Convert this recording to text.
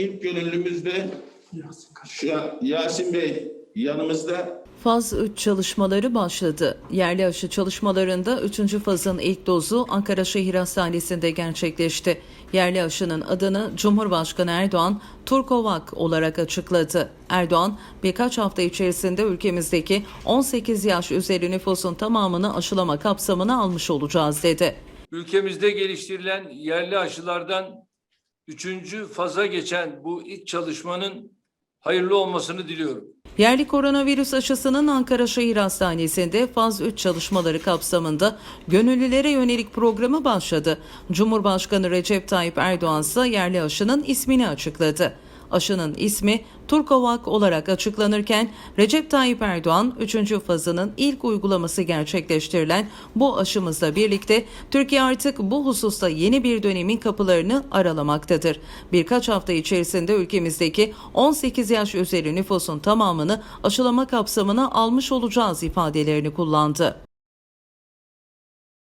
ilk gönüllümüzde Yasin Bey yanımızda. Faz 3 çalışmaları başladı. Yerli aşı çalışmalarında 3. fazın ilk dozu Ankara Şehir Hastanesi'nde gerçekleşti. Yerli aşının adını Cumhurbaşkanı Erdoğan Turkovak olarak açıkladı. Erdoğan birkaç hafta içerisinde ülkemizdeki 18 yaş üzeri nüfusun tamamını aşılama kapsamına almış olacağız dedi. Ülkemizde geliştirilen yerli aşılardan üçüncü faza geçen bu ilk çalışmanın hayırlı olmasını diliyorum. Yerli koronavirüs aşısının Ankara Şehir Hastanesi'nde faz 3 çalışmaları kapsamında gönüllülere yönelik programı başladı. Cumhurbaşkanı Recep Tayyip Erdoğan ise yerli aşının ismini açıkladı. Aşının ismi Turkovak olarak açıklanırken Recep Tayyip Erdoğan 3. fazının ilk uygulaması gerçekleştirilen bu aşımızla birlikte Türkiye artık bu hususta yeni bir dönemin kapılarını aralamaktadır. Birkaç hafta içerisinde ülkemizdeki 18 yaş üzeri nüfusun tamamını aşılama kapsamına almış olacağız ifadelerini kullandı.